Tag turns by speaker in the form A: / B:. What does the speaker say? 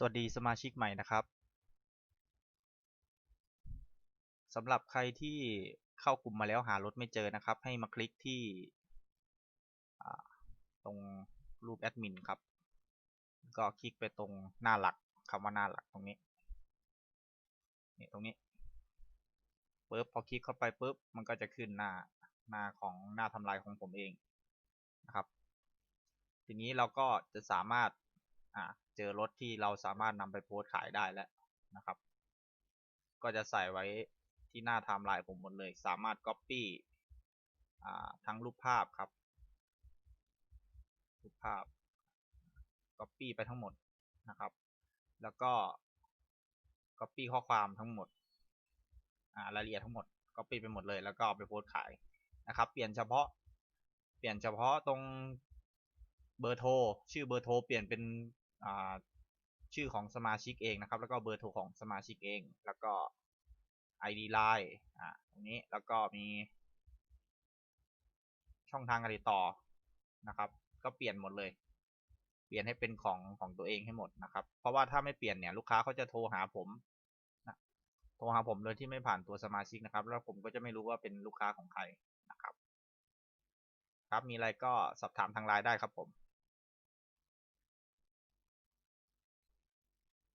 A: สวัสดีสมาชิกใหม่นะครับสำหรับใครที่เข้ากลุ่มมาแล้วหารถไม่เจอนะครับ ให้มาคลิกที่ตรงรูปแอดมินครับ ก็คลิกไปตรงหน้าหลักคำว่าหน้าหลักตรงนี้นี่ตรงนี้ปุ๊บพอคลิกเข้าไปปุ๊บมันก็จะขึ้นหน้าหน้าของหน้าทำลายของผมเองนะครับ ทีนี้เราก็จะสามารถ อ่าเจอรถที่เราสามารถนำไปโพสขายได้แล้วนะครับ ก็จะใส่ไว้ที่หน้าไทม์ไลน์ผมหมดเลย สามารถ Copy อ่าทั้งรูปภาพครับ รูปภาพ Copy ไปทั้งหมดนะครับ แล้วก็ Copy ข้อความทั้งหมดอ่ารายละเอียดทั้งหมด Copy ไปหมดเลย แล้วก็เอาไปโพสขายนะครับ เปลี่ยนเฉพาะ เปลี่ยนเฉพาะตรงเบอร์โทร ชื่อเบอร์โทร เปลี่ยนเป็น ชื่อของสมาชิกเองนะครับ แล้วก็เบอร์โทรของสมาชิกเอง แล้วก็ ID Line อ่าตรงนี้แล้วก็มี ช่องทางการติดต่อนะครับ ก็เปลี่ยนหมดเลย เปลี่ยนให้เป็นของของตัวเองให้หมดนะครับ เพราะว่าถ้าไม่เปลี่ยนเนี่ยลูกค้าเขาจะโทรหาผมนะโทรหาผมโดยที่ไม่ผ่านตัวสมาชิกนะครับ แล้วผมก็จะไม่รู้ว่าเป็นลูกค้าของใครนะครับ ครับมีอะไรก็สอบถามทางไลน์ได้ครับผม